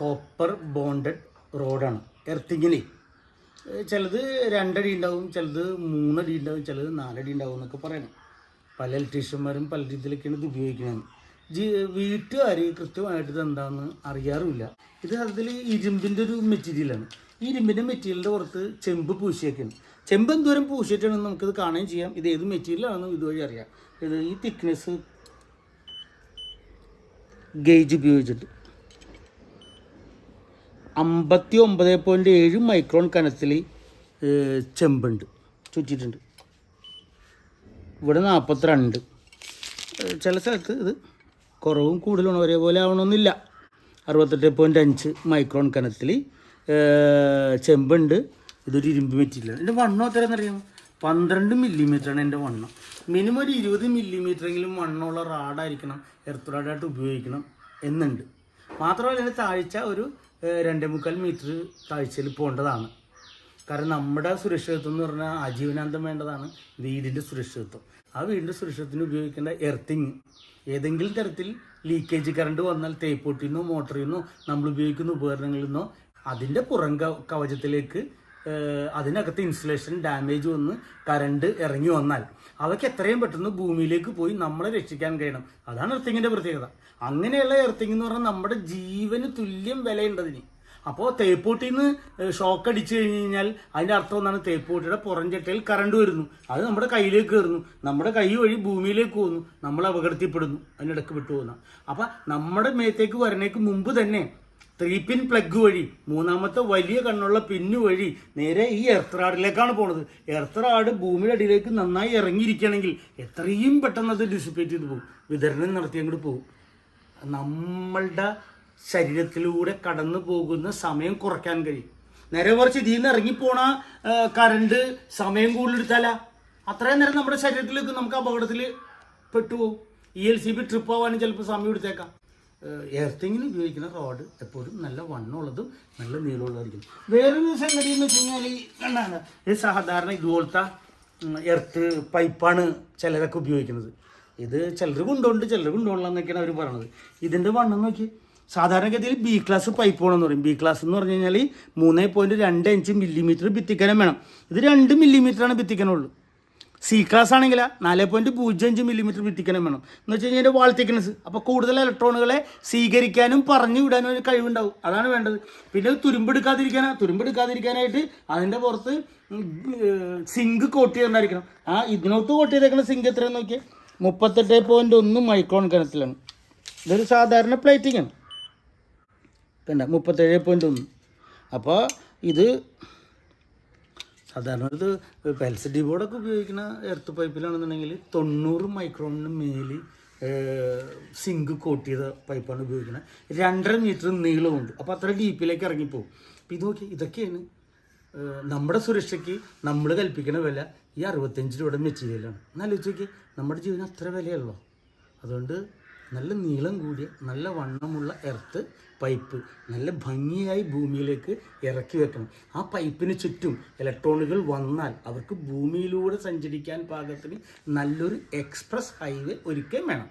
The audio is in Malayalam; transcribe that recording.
കോപ്പർ ബോണ്ടഡ് റോഡാണ് എർത്തിങ്ങിന് ചിലത് രണ്ടടി ഉണ്ടാവും ചിലത് മൂന്നടി ഉണ്ടാവും ചിലത് നാലടി ഉണ്ടാവും എന്നൊക്കെ പറയണം പല ഇലക്ട്രീഷ്യന്മാരും പല രീതിയിലൊക്കെയാണ് ഇത് ഉപയോഗിക്കുന്നത്. ജി വീട്ടുകാർ കൃത്യമായിട്ട് ഇത് എന്താണെന്ന് അറിയാറുമില്ല. ഇത് അതിൽ ഇരുമ്പിന്റെ ഒരു മെറ്റീരിയലാണ് ഈ ഇരുമ്പിന്റെ മെറ്റീരിയലിന്റെ പുറത്ത് ചെമ്പ് പൂശിയൊക്കെയാണ് ചെമ്പ് എന്തോരം പൂശിയിട്ടാണെന്ന് നമുക്കിത് കാണുകയും ചെയ്യാം. ഇത് ഏത് മെറ്റീരിയലാണെന്നും ഇതുവഴി അറിയാം. ഇത് ഈ തിക്നെസ് ഗേജ് ഉപയോഗിച്ചിട്ട്. അമ്പത്തി ഒമ്പത് പോയിന്റ് ഏഴ് മൈക്രോൺ കനത്തിൽ ചെമ്പുണ്ട്. ചുറ്റിയിട്ടുണ്ട്. ഇവിടെ നാൽപ്പത്തിരണ്ട് ചില സ്ഥലത്ത് ഇത് കുറവും കൂടുതലാണ് ഒരേപോലെ ആവണമെന്നില്ല അറുപത്തെട്ട് പോയിന്റ് അഞ്ച് മൈക്രോൺ കനത്തിൽ ചെമ്പുണ്ട്. ഇതൊരു ഇരുമ്പ് മെറ്റീരിയൽ എന്റെ വണ്ണം എത്രയാണെന്നറിയാമോ? പന്ത്രണ്ട് മില്ലിമീറ്ററാണ് എന്റെ വണ്ണം. മിനിമം ഒരു ഇരുപത് മില്ലിമീറ്ററെങ്കിലും വണ്ണമുള്ള റാഡായിരിക്കണം എർത്ത് റാഡായിട്ട് ഉപയോഗിക്കണം എന്നുണ്ട്. മാത്രമല്ല എന്റെ താഴ്ച ഒരു രണ്ടേ മുക്കാൽ മീറ്റർ താഴ്ചയിൽ പോകേണ്ടതാണ്. കാരണം നമ്മുടെ സുരക്ഷിതത്വം എന്ന് പറഞ്ഞാൽ ആജീവനാന്തം വേണ്ടതാണ്. വീടിന്റെ സുരക്ഷിതത്വം. ആ വീടിന്റെ സുരക്ഷിതത്തിന് ഉപയോഗിക്കേണ്ട എർത്തിങ് ഏതെങ്കിലും തരത്തിൽ ലീക്കേജ് കറണ്ട് വന്നാൽ തേപ്പൊട്ടിൽ നിന്നോ മോട്ടറിൽ നിന്നോ നമ്മൾ ഉപയോഗിക്കുന്ന ഉപകരണങ്ങളിൽ നിന്നോ അതിന്റെ പുറം കവചത്തിലേക്ക് അതിനകത്ത് ഇൻസുലേഷൻ ഡാമേജ് വന്ന് കറണ്ട് ഇറങ്ങി വന്നാൽ അവയ്ക്ക് എത്രയും പെട്ടെന്ന് ഭൂമിയിലേക്ക് പോയി നമ്മളെ രക്ഷിക്കാൻ കഴിയണം. അതാണ് എർത്തിങ്ങിന്റെ പ്രത്യേകത. അങ്ങനെയുള്ള എർത്തിങ് എന്ന് പറഞ്ഞാൽ നമ്മുടെ ജീവന് തുല്യം വിലയുണ്ടതിന് അപ്പോൾ തേപ്പൂട്ടിൽ നിന്ന് ഷോക്ക് അടിച്ചു കഴിഞ്ഞ് കഴിഞ്ഞാൽ അതിന്റെ അർത്ഥം ഒന്നാണ് തേപ്പൂട്ടിയുടെ പുറം ചട്ടയിൽ കറണ്ട് വരുന്നു. അത് നമ്മുടെ കയ്യിലേക്ക് കയറുന്നു. നമ്മുടെ കൈ വഴി ഭൂമിയിലേക്ക് പോകുന്നു. നമ്മൾ അപകടത്തിൽപ്പെടുന്നു. അതിനിടക്ക് വിട്ടു പോകുന്ന. അപ്പം നമ്മുടെ മേത്തേക്ക് വരണേക്ക് മുമ്പ് തന്നെ ത്രീ പിൻ പ്ലഗ് വഴി മൂന്നാമത്തെ വലിയ കണ്ണുള്ള പിന്നു വഴി നേരെ ഈ എർത്തറാടിലേക്കാണ് പോണത്. എർത്തറാട് ഭൂമിയുടെ അടിയിലേക്ക് നന്നായി ഇറങ്ങിയിരിക്കുകയാണെങ്കിൽ എത്രയും പെട്ടെന്ന് അത് ഡിസിപ്പേറ്റ് ചെയ്ത് പോകും. വിതരണം നടത്തി അങ്ങോട്ട് പോകും. നമ്മളുടെ ശരീരത്തിലൂടെ കടന്നു പോകുന്ന സമയം കുറയ്ക്കാൻ കഴിയും. നേരെ കുറച്ച് ഇതിൽ നിന്ന് ഇറങ്ങിപ്പോണ കറണ്ട് സമയം കൂടുതലെടുത്താല? അത്രയും നേരം നമ്മുടെ ശരീരത്തിലേക്ക് നമുക്ക് അപകടത്തിൽ പെട്ടുപോകും. E L C B trip ആവാനും ചിലപ്പോൾ സമയം എടുത്തേക്കാം. എർത്തിങ്ങിന് ഉപയോഗിക്കുന്ന റോഡ് എപ്പോഴും നല്ല വണ്ണമുള്ളതും നല്ല നീളമുള്ളതായിരിക്കും. വേറൊരു സംഗതി എന്ന് വെച്ച് കഴിഞ്ഞാൽ ഈ എന്താണ് ഈ സാധാരണ ഇതുപോലത്തെ എർത്ത് പൈപ്പാണ് ചിലരൊക്കെ ഉപയോഗിക്കുന്നത്. ഇത് ചിലർ കൊണ്ടുണ്ട് ചിലർ കൊണ്ടുപോകണം എന്നൊക്കെയാണ് അവർ പറയണത്. ഇതിന്റെ വണ്ണം നോക്കി. സാധാരണഗതിയിൽ ബി ക്ലാസ് പൈപ്പ് വേണമെന്ന് പറയും. ബി ക്ലാസ് എന്ന് പറഞ്ഞു കഴിഞ്ഞാൽ മൂന്ന് പോയിന്റ് രണ്ട് അഞ്ച് മില്ലിമീറ്റർ ഭിത്തിക്കനം വേണം. ഇത് രണ്ട് മില്ലിമീറ്ററാണ് ഭിത്തിക്കനുള്ളൂ. സി ക്ലാസ് ആണെങ്കിൽ നാല് പോയിന്റ് പൂജ്യം അഞ്ച് മില്ലിമീറ്റർ ഭിത്തിക്കനം വേണം. എന്ന് വെച്ച് കഴിഞ്ഞാൽ വാൾ തിക്നെസ് അപ്പോൾ കൂടുതൽ ഇലക്ട്രോണുകളെ സ്വീകരിക്കാനും പറഞ്ഞു വിടാനും ഒരു കഴിവുണ്ടാവും. അതാണ് വേണ്ടത്. പിന്നെ തുരുമ്പെടുക്കാതിരിക്കാൻ തുരുമ്പെടുക്കാതിരിക്കാനായിട്ട് അതിന്റെ പുറത്ത് സിങ്ക് കോട്ട് ചെയ്തിട്ടുണ്ടായിരിക്കണം ആ ഇതിനകത്ത് കോട്ട് ചെയ്തേക്കുന്ന സിങ്ക് എത്രയാണെന്ന് നോക്കിയാൽ മുപ്പത്തെട്ട് പോയിന്റ് ഒന്ന് മൈക്രോൺ കനത്തിലാണ്. ഇതൊരു സാധാരണ പ്ലേറ്റിംഗ് ആണ്. കണ്ട മുപ്പത്തേഴ് പോയിന്റ് ഒന്ന്. അപ്പോൾ ഇത് സാധാരണ ഇത് ഡി ബോർഡൊക്കെ ഉപയോഗിക്കുന്ന എർത്ത് പൈപ്പിലാണെന്നുണ്ടെങ്കിൽ തൊണ്ണൂറ് മൈക്രോണിന് മേൽ സിങ്ക് കോട്ട് ചെയ്ത പൈപ്പാണ് ഉപയോഗിക്കുന്നത്. രണ്ടര മീറ്റർ നീളമുണ്ട് അപ്പോൾ അത്ര ഡീപ്പിലേക്ക് ഇറങ്ങിപ്പോവും. അപ്പോൾ ഇത് നോക്കി ഇതൊക്കെയാണ് നമ്മുടെ സുരക്ഷയ്ക്ക് നമ്മൾ കൽപ്പിക്കുന്ന വില ഈ അറുപത്തഞ്ച് രൂപയുടെ മെറ്റീരിയലാണ് എന്നാലോചിച്ച് നോക്കി നമ്മുടെ ജീവന് അത്ര വിലയുള്ളൂ അതുകൊണ്ട് നല്ല നീളം കൂടിയ നല്ല വണ്ണമുള്ള എർത്ത് പൈപ്പ് നല്ല ഭംഗിയായി ഭൂമിയിലേക്ക് ഇറക്കി വെക്കണം. ആ പൈപ്പിന് ചുറ്റും ഇലക്ട്രോണുകൾ വന്നാൽ അവർക്ക് ഭൂമിയിലൂടെ സഞ്ചരിക്കാൻ പാകത്തിന് നല്ലൊരു എക്സ്പ്രസ് ഹൈവേ ഒരുക്കുകയും വേണം.